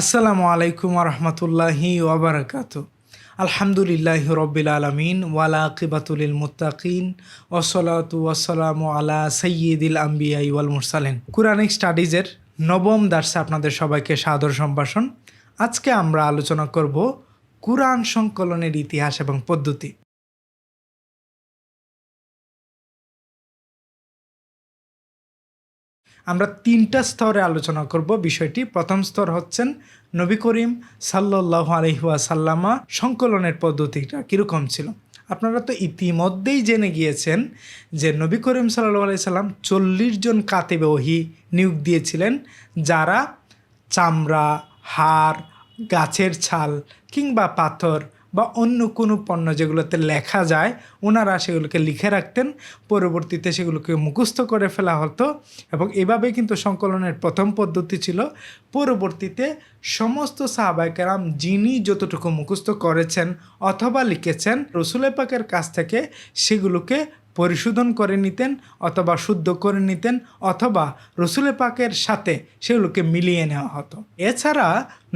আসসালামু আলাইকুম রহমতুল্লাহি ওবরাকাত আলহামদুলিল্লাহ রব্বিল আলমিন ওয়ালা কিবাতুলিল মুত্তাকিন ওসলাতু ওয়াসালাম আলা সৈয়দিল আম্বিয়াই ওয়াল মুরসালিন। কুরানিক স্টাডিজের নবম দার্সে আপনাদের সবাইকে সাদর সম্ভাষণ। আজকে আমরা আলোচনা করব কুরআন সংকলনের ইতিহাস এবং পদ্ধতি। আমরা তিনটা স্তরে আলোচনা করব বিষয়টি। প্রথম স্তর হচ্ছেন নবী করিম সাল্লাহ আলহিহাসাল্লামা সংকলনের পদ্ধতিটা কীরকম ছিল। আপনারা তো ইতিমধ্যেই জেনে গিয়েছেন যে নবী করিম সাল্লাহ আলি সাল্লাম চল্লিশ জন কাতেবে ওহি নিয়োগ দিয়েছিলেন, যারা চামড়া, হাড়, গাছের ছাল কিংবা পাথর বা অন্য কোনো পণ্য যেগুলোতে লেখা যায়, ওনারা সেগুলোকে লিখে রাখতেন, পরবর্তীতে সেগুলোকে মুখস্থ করে ফেলা হতো এবং এভাবেই কিন্তু সংকলনের প্রথম পদ্ধতি ছিল। পরবর্তীতে সমস্ত সাহাবাইকেরাম যিনি যতটুকু মুখস্থ করেছেন অথবা লিখেছেন রসুলেপাকের কাছ থেকে সেগুলোকে পরিশোধন করে নিতেন অথবা শুদ্ধ করে নিতেন অথবা রসুলে পাকের সাথে সেগুলোকে মিলিয়ে নেওয়া হতো। এছাড়া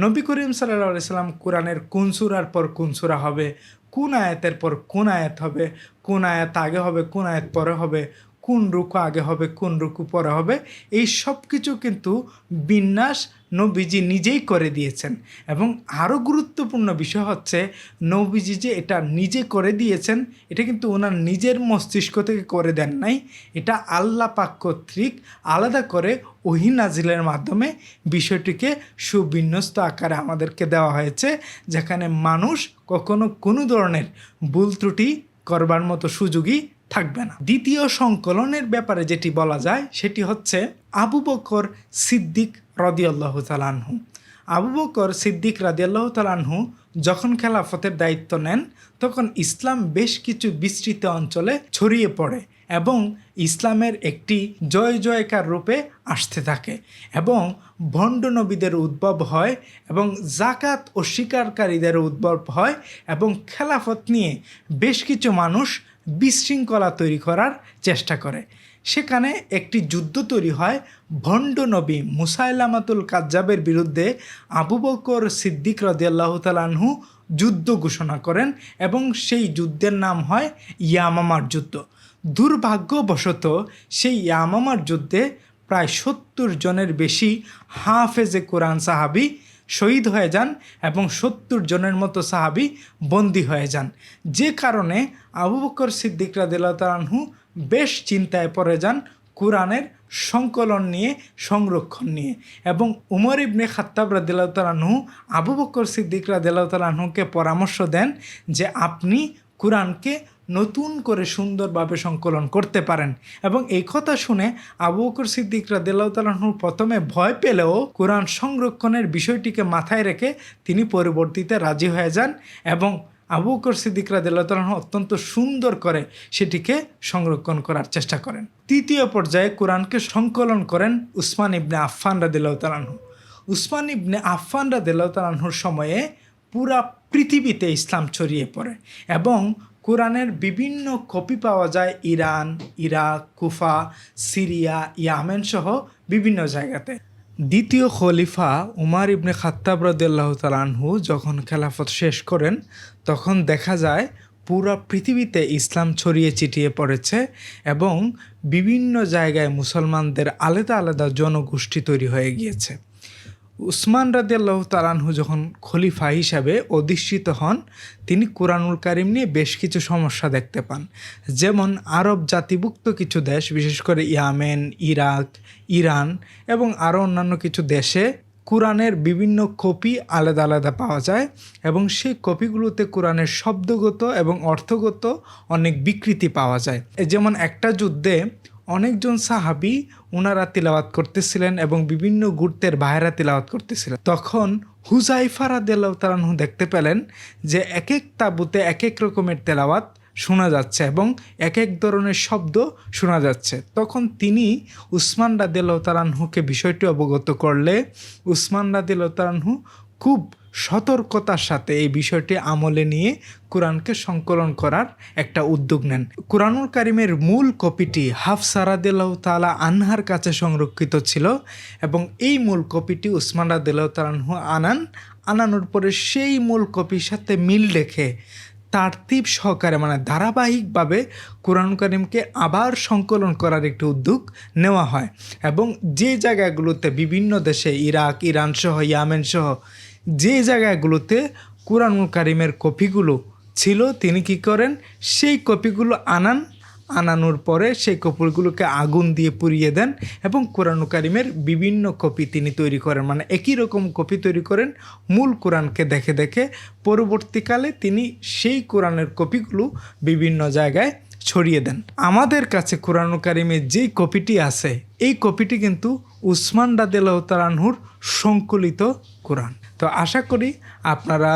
নবী করিম সাল্লাহ সাল্লাম কোরআনের কোন সুরার পর কোন সুরা হবে, কোন আয়াতের পর কোন আয়াত হবে, কোন আয়াত আগে হবে, কোন আয়াত পরে হবে কোন রুকু আগে হবে, কোন রুকু পরে হবে, এই সব কিছু কিন্তু বিন্যাস নবীজি নিজেই করে দিয়েছেন। এবং আরও গুরুত্বপূর্ণ বিষয় হচ্ছে, নবীজি যে এটা নিজে করে দিয়েছেন, এটা কিন্তু ওনার নিজের মস্তিষ্ক থেকে করে দেন নাই। এটা আল্লাহ পাক কর্তৃক আলাদা করে ওহি নাজিলের মাধ্যমে বিষয়টিকে সুবিন্যস্ত আকারে আমাদেরকে দেওয়া হয়েছে, যেখানে মানুষ কখনো কোনো ধরনের ভুল ত্রুটি করবার মতো সুযোগই থাকবে না। দ্বিতীয় সংকলনের ব্যাপারে যেটি বলা যায়, সেটি হচ্ছে আবু বকর সিদ্দিক রদিয়াল্লাহ তালানহু আবু বকর সিদ্দিক রাদিয়াল্লাহ তালানহু যখন খেলাফতের দায়িত্ব নেন, তখন ইসলাম বেশ কিছু বিস্তৃত অঞ্চলে ছড়িয়ে পড়ে এবং ইসলামের একটি জয় জয়কার রূপে আসতে থাকে এবং ভণ্ড নবীদের উদ্ভব হয় এবং জাকাত ও শিকারকারীদের উদ্ভব হয় এবং খেলাফত নিয়ে বেশ কিছু মানুষ বিশৃঙ্খলা তৈরি করার চেষ্টা করে। সেখানে একটি যুদ্ধ তৈরি হয় ভণ্ড নবী মুসাইলামাতুল কাজ্জাবের বিরুদ্ধে আবু বকর সিদ্দিক রদিয়াল্লাহ তালানহু যুদ্ধ ঘোষণা করেন এবং সেই যুদ্ধের নাম হয় ইয়ামামার যুদ্ধ। দুর্ভাগ্যবশত সেই ইয়ামামার যুদ্ধে প্রায় সত্তর জনের বেশি হাফেজে কোরআন সাহাবি শহীদ হয়ে যান এবং সত্তর জনের মতো সাহাবি বন্দী হয়ে যান। যে কারণে আবু বকর সিদ্দিক রাদিল্লাহু বেশ চিন্তায় পড়ে যান কোরআনের সংকলন নিয়ে, সংরক্ষণ নিয়ে এবং উমর ইবনে খাত্তাব রাদিল্লাহু আবু বকর সিদ্দিক রাদিল্লাহকে পরামর্শ দেন যে আপনি কোরআনকে নতুন করে সুন্দরভাবে সংকলন করতে পারেন। এবং এই কথা শুনে আবু বকর সিদ্দিক রাদিল্লাহতালাহুর প্রথমে ভয় পেলেও কোরআন সংরক্ষণের বিষয়টিকে মাথায় রেখে তিনি পরবর্তীতে রাজি হয়ে যান এবং আবু বকর সিদ্দিক রাদিল্লাহতালাহু অত্যন্ত সুন্দর করে সেটিকে সংরক্ষণ করার চেষ্টা করেন। তৃতীয় পর্যায়ে কোরআনকে সংকলন করেন উসমান ইবনে আফফান রাদিল্লাহতালাহু উসমান ইবনে আফফান রাদিল্লাহতালাহুর সময়ে পুরা পৃথিবীতে ইসলাম ছড়িয়ে পড়ে এবং কোরআনের বিভিন্ন কপি পাওয়া যায় Iran, Iraq, Kufa, Syria, Yemen সহ বিভিন্ন জায়গাতে। দ্বিতীয় খলিফা উমার ইবনে খাত্তাব রদাল্লাহ তালানহু যখন খেলাফত শেষ করেন, তখন দেখা যায় পুরা পৃথিবীতে ইসলাম ছড়িয়ে ছিটিয়ে পড়েছে এবং বিভিন্ন জায়গায় মুসলমানদের আলাদা আলাদা জনগোষ্ঠী তৈরি হয়ে গিয়েছে। উসমান রাদিয়াল্লাহ তালানহু যখন খলিফা হিসাবে অধিষ্ঠিত হন, তিনি কোরআনুল কারিম নিয়ে বেশ কিছু সমস্যা দেখতে পান। যেমন আরব জাতিভুক্ত কিছু দেশ, বিশেষ করে ইয়ামেন, ইরাক, ইরান এবং আরও অন্যান্য কিছু দেশে কোরআনের বিভিন্ন কপি আলাদা আলাদা পাওয়া যায় এবং সেই কপিগুলোতে কোরআনের শব্দগত এবং অর্থগত অনেক বিকৃতি পাওয়া যায়। যেমন একটা যুদ্ধে অনেকজন সাহাবি ওনারা তিলাওয়াত করতেছিলেন এবং বিভিন্ন গুর্তের বাইরা তিলাওয়াত করতেছিলেন। তখন হুজাইফারা দেলাও তারানহু দেখতে পেলেন যে এক এক তাবুতে এক এক রকমের তেলাওয়াত শোনা যাচ্ছে এবং এক এক ধরনের শব্দ শোনা যাচ্ছে। তখন তিনি উসমান রাদিল্লাহ তালানহুকে বিষয়টি অবগত করলে উসমান রাদিল্লাহ তালানহু খুব সতর্কতার সাথে এই বিষয়টি আমলে নিয়ে কোরআনকে সংকলন করার একটা উদ্যোগ নেন। কোরআনুল কারিমের মূল কপিটি হাফ সারাদিল্লাহ তালা আনহার কাছে সংরক্ষিত ছিল এবং এই মূল কপিটি উসমান রাদিল্লাহ আনান। আনানোর পরে সেই মূল কপির সাথে মিল রেখে তারতিব সহকারে মানে ধারাবাহিকভাবে কোরআন করিমকে আবার সংকলন করার একটি উদ্যোগ নেওয়া হয়। এবং যে জায়গাগুলোতে বিভিন্ন দেশে ইরাক ইরান সহ ইয়ামেন সহ যে জায়গাগুলোতে কোরআনুল কারিমের কপিগুলো ছিল, তিনি কি করেন? সেই কপিগুলো আনান। আনানোর পরে সেই কপিগুলোকে আগুন দিয়ে পুড়িয়ে দেন এবং কোরআন কারিমের বিভিন্ন কপি তিনি তৈরি করেন। মানে একই রকম কপি তৈরি করেন মূল কোরআনকে দেখে দেখে। পরবর্তীকালে তিনি সেই কোরআনের কপিগুলো বিভিন্ন জায়গায় ছড়িয়ে দেন। আমাদের কাছে কোরআন কারিমের যেই কপিটি আছে, এই কপিটি কিন্তু উসমান রাদিল্লাহ তালানহুর সংকলিত কোরআন। তো আশা করি আপনারা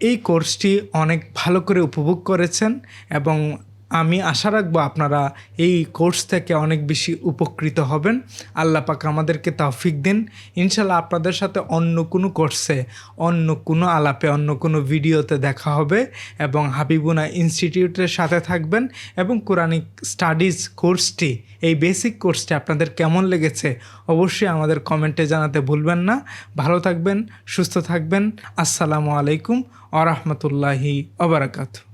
এই কোর্সটি অনেক ভালো করে উপভোগ করেছেন এবং আমি আশা রাখব আপনারা এই কোর্স থেকে অনেক বেশি উপকৃত হবেন। আল্লাহ পাক আমাদেরকে তৌফিক দিন। ইনশাল্লাহ আপনাদের সাথে অন্য কোনো কোর্সে, অন্য কোনো আলাপে, অন্য কোনো ভিডিওতে দেখা হবে এবং হাবিবুনা ইনস্টিটিউটের সাথে থাকবেন এবং কোরআনিক স্টাডিজ কোর্সটি, এই বেসিক কোর্সটি আপনাদের কেমন লেগেছে অবশ্যই আমাদের কমেন্টে জানাতে ভুলবেন না। ভালো থাকবেন, সুস্থ থাকবেন। আসসালামু আলাইকুম আ রহমতুল্লাহি ওবরাকাতু